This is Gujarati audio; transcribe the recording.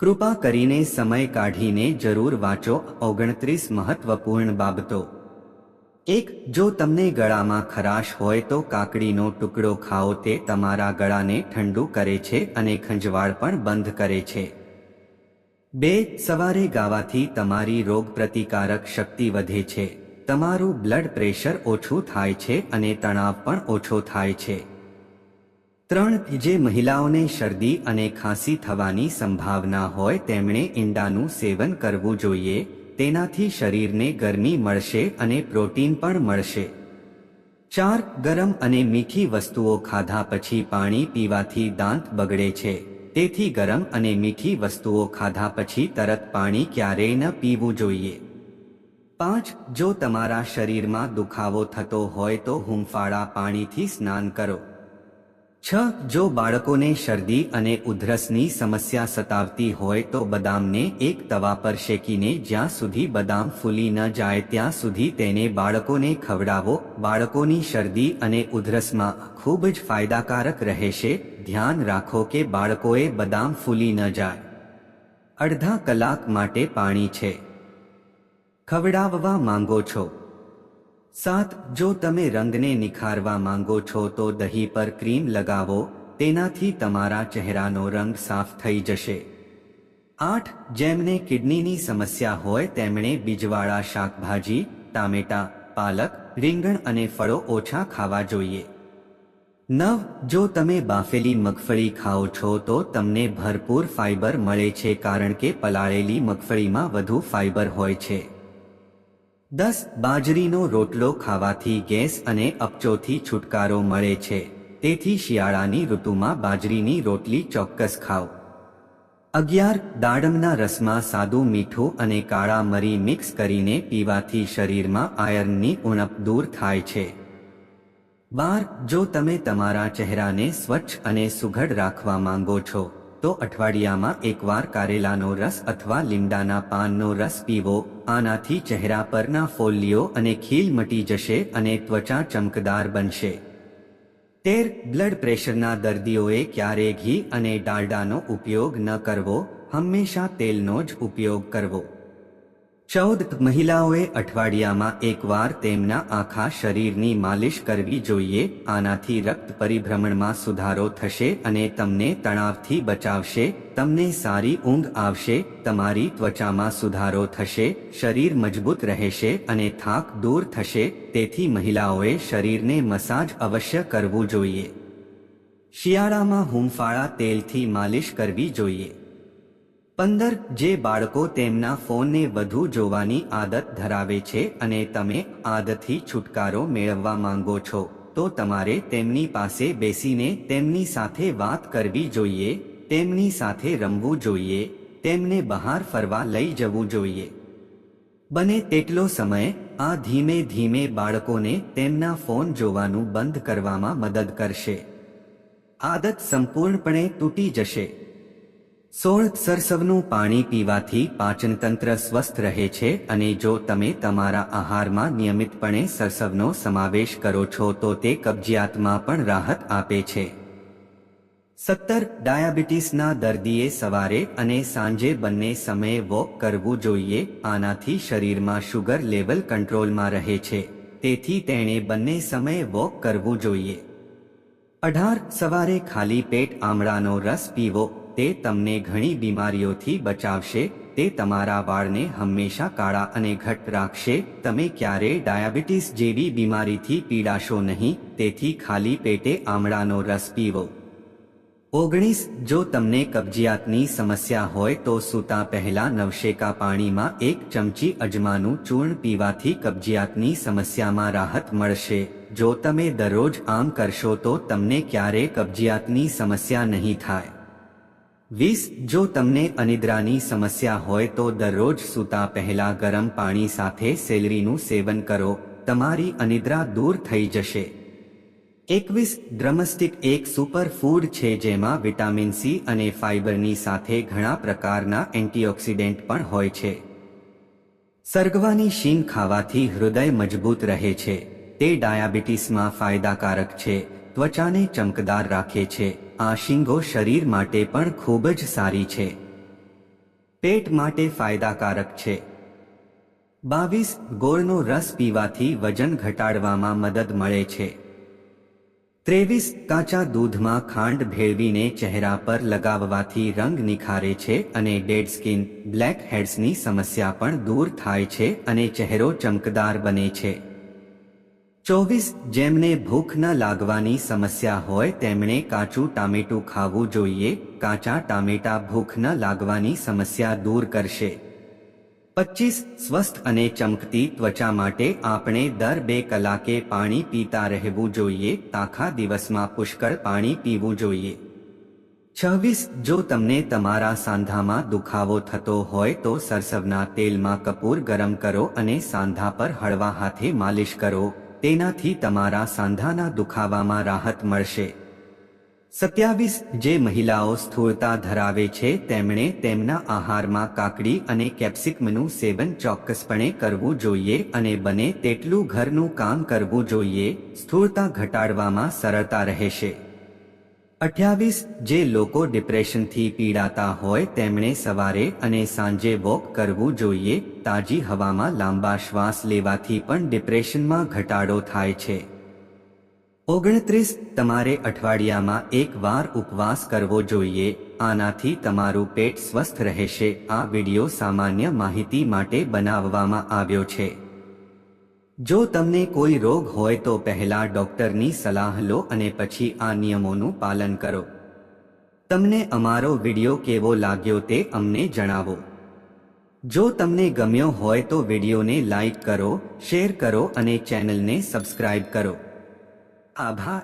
કૃપા કરીને સમય કાઢીને જરૂર વાંચો ઓગણત્રીસ મહત્વપૂર્ણ બાબતો. એક, જો તમને ગળામાં ખરાશ હોય તો કાકડીનો ટુકડો ખાઓ તે તમારા ગળાને ઠંડુ કરે છે અને ખંજવાળ પણ બંધ કરે છે. બે, સવારે ગાવાથી તમારી રોગ પ્રતિકારક શક્તિ વધે છે. તમારું બ્લડ પ્રેશર ઓછું થાય છે અને તણાવ પણ ઓછો થાય છે. ત્રણ જે મહિલાઓને શરદી અને ખાંસી થવાની સંભાવના હોય તેમણે ઈંડાનું સેવન કરવું જોઈએ, તેનાથી શરીરને ગરમી મળશે અને પ્રોટીન પણ મળશે. ચાર, ગરમ અને મીઠી વસ્તુઓ ખાધા પછી પાણી પીવાથી દાંત બગડે છે, તેથી ગરમ અને મીઠી વસ્તુઓ ખાધા પછી તરત પાણી ક્યારેય ન પીવું જોઈએ. પાંચ, જો તમારા શરીરમાં દુખાવો થતો હોય તો હુંફાળા પાણીથી સ્નાન કરો. છ, જો બાળકોને શરદી અને ઉધરસની સમસ્યા સતાવતી હોય તો બદામને એક તવા પર શેકીને જ્યાં સુધી બદામ ફૂલી ન જાય ત્યાં સુધી તેને બાળકોને ખવડાવો. બાળકોની શરદી અને ઉધરસમાં ખૂબ જ ફાયદાકારક રહેશે. ધ્યાન રાખો કે બાળકોએ બદામ ફૂલી ન જાય. અડધા કલાક માટે પાણી છે. ખવડાવવા માંગો છો. સાત, જો તમે રંગને નિખારવા માંગો છો તો દહીં પર ક્રીમ લગાવો, તેનાથી તમારા ચહેરાનો રંગ સાફ થઈ જશે. આઠ, જેમને કિડનીની સમસ્યા હોય તેમણે બીજવાળા શાકભાજી, ટામેટા, પાલક, રીંગણ અને ફળો ઓછા ખાવા જોઈએ. નવ, જો તમે બાફેલી મગફળી ખાઓ છો તો તમને ભરપૂર ફાઇબર મળે છે કારણ કે પલાળેલી મગફળીમાં વધુ ફાઇબર હોય છે. દસ બાજરીનો રોટલો ખાવાથી ગેસ અને અપચોથી છુટકારો મળે છે. તેથી શિયાળાની ઋતુમાં બાજરીની રોટલી ચોક્કસ ખાઓ. અગિયાર, દાડમના રસમાં સાદું મીઠું અને કાળા મરી મિક્સ કરીને પીવાથી શરીરમાં આયર્નની ઉણપ દૂર થાય છે. બાર, જો તમે તમારા ચહેરાને સ્વચ્છ અને સુઘડ રાખવા માંગો છો તો અઠવાડિયામાં એકવાર કારેલાનો રસ અથવા લીમડાના પાનનો રસ પીવો, આનાથી ચહેરા પરના ફોલ્લીઓ અને ખીલ મટી જશે અને ત્વચા ચમકદાર બનશે. તેર, બ્લડ પ્રેશરના દર્દીઓએ ક્યારે ઘી અને ડાલડાનો ઉપયોગ ન કરવો, હંમેશા તેલનો જ ઉપયોગ કરવો. ચૌદ મહિલાઓએ અઠવાડિયામાં એકવાર તેમના આખા શરીરની માલિશ કરવી જોઈએ, આનાથી રક્ત પરિભ્રમણમાં સુધારો થશે અને તમને તણાવથી બચાવશે, તમને સારી ઊંઘ આવશે, તમારી ત્વચામાં સુધારો થશે, શરીર મજબૂત રહેશે અને થાક દૂર થશે, તેથી મહિલાઓએ શરીરને મસાજ અવશ્ય કરવું જોઈએ. શિયાળામાં હુંફાળા તેલથી માલિશ કરવી જોઈએ. પંદર જે બાળકો તેમના ફોનને વધુ જોવાની આદત ધરાવે છે અને તમે આદતથી છુટકારો મેળવવા માંગો છો, તો તમારે તેમની પાસે બેસીને તેમની સાથે વાત કરવી જોઈએ, તેમની સાથે રમવું જોઈએ, તેમને બહાર ફરવા લઈ જવું જોઈએ. બને તેટલો સમય આ ધીમે ધીમે બાળકોને તેમના ફોન જોવાનું બંધ કરવામાં મદદ કરશે. આદત સંપૂર્ણપણે તૂટી જશે. સોળ સરસવનું પાણી પીવાથી પાચનતંત્ર સ્વસ્થ રહે છે અને જો તમે તમારા આહારમાં નિયમિતપણે સરસવનો સમાવેશ કરો છો તો તે કબજિયાતમાં પણ રાહત આપે છે. સત્તર ડાયાબિટીસના દર્દીએ સવારે અને સાંજે બંને સમયે વોક કરવું જોઈએ, આનાથી શરીરમાં શુગર લેવલ કંટ્રોલમાં રહે છે, તેથી તેણે બંને સમયે વોક કરવું જોઈએ. અઢાર સવારે ખાલી પેટ આમળાનો રસ પીવો. તે તમને ઘણી બીમારીઓથી બચાવશે, તે તમારા વાળને હંમેશા કાળા અને ઘટ રાખશે, તમે ક્યારેય ડાયાબિટીસ જેવી બીમારીથી પીડાશો નહીં, તેથી ખાલી પેટે આમળાનો રસ પીવો. ઓગણીસ, જો તમને કબજિયાતની સમસ્યા હોય તો સૂતા પહેલા નવશેકા પાણીમાં એક ચમચી અજમાનું ચૂર્ણ પીવાથી કબજિયાતની સમસ્યામાં રાહત મળશે. જો તમે દરરોજ આમ કરશો તો તમને ક્યારેય કબજિયાતની સમસ્યા નહીં થાય. વીસ, જો તમને અનિદ્રાની સમસ્યા હોય તો દરરોજ સૂતા પહેલા ગરમ પાણી સાથે સેલરીનું સેવન કરો, તમારી અનિદ્રા દૂર થઈ જશે. એકવીસ, ડ્રમસ્ટિક એક સુપર ફૂડ છે જેમાં વિટામિન સી અને ફાઇબરની સાથે ઘણા પ્રકારના એન્ટીઓક્સિડન્ટ પણ હોય છે. સરગવાની શીંગ ખાવાથી હૃદય મજબૂત રહે છે. તે ડાયાબિટીસમાં ફાયદાકારક છે, ત્વચાને ચમકદાર રાખે છે. આ શીંગો શરીર માટે પણ ખૂબ જ સારી છે. પેટ માટે ફાયદાકારક છે. બાવીસ, ગોળનો રસ પીવાથી વજન ઘટાડવામાં મદદ મળે છે. ત્રેવીસ, કાચા દૂધમાં ખાંડ ભેળવીને ચહેરા પર લગાવવાથી રંગ નિખારે છે અને ડેડ સ્કિન, બ્લેક હેડ્સની સમસ્યા પણ દૂર થાય છે અને ચહેરો ચમકદાર બને છે. ચોવીસ જેમને ભૂખ ન લાગવાની સમસ્યા હોય તેમણે કાચું ટામેટું ખાવું જોઈએ. કાચા ટામેટા ભૂખ ન લાગવાની સમસ્યા દૂર કરશે. પચીસ સ્વસ્થ અને ચમકતી ત્વચા માટે આપણે દર બે કલાકે પાણી પીતા રહેવું જોઈએ. આખા દિવસમાં પુષ્કળ પાણી પીવું જોઈએ. છવ્વીસ જો તમને તમારા સાંધામાં દુખાવો થતો હોય તો સરસવના તેલમાં કપૂર ગરમ કરો અને સાંધા પર હળવા હાથે માલિશ કરો. તેનાથી તમારા સાંધાના દુખાવામાં રાહત મળશે. સત્યાવીસ, જે મહિલાઓ સ્થૂળતા ધરાવે છે, તેમણે તેમના આહારમાં કાકડી અને કેપ્સિકમનું સેવન ચોક્કસપણે કરવું જોઈએ અને બને તેટલું ઘરનું કામ કરવું જોઈએ, સ્થૂળતા ઘટાડવામાં સરળતા રહેશે. અઠ્યાવીસ જે લોકો ડિપ્રેશનથી પીડાતા હોય તેમણે સવારે અને સાંજે વોક કરવું જોઈએ. તાજી હવામાં લાંબા શ્વાસ લેવાથી પણ ડિપ્રેશનમાં ઘટાડો થાય છે. ઓગણત્રીસ, તમારે અઠવાડિયામાં એક વાર ઉપવાસ કરવો જોઈએ. આનાથી તમારું પેટ સ્વસ્થ રહેશે. આ વિડિયો સામાન્ય માહિતી માટે બનાવવામાં આવ્યો છે. જો તમને કોઈ રોગ હોય તો પહેલા ડોક્ટરની સલાહ લો અને પછી આ નિયમોનું પાલન કરો. તમને અમારો વિડિયો કેવો લાગ્યો તે અમને જણાવો. જો તમને ગમ્યો હોય તો વિડિયોને લાઈક કરો, શેર કરો અને ચેનલને સબસ્ક્રાઇબ કરો. આભાર.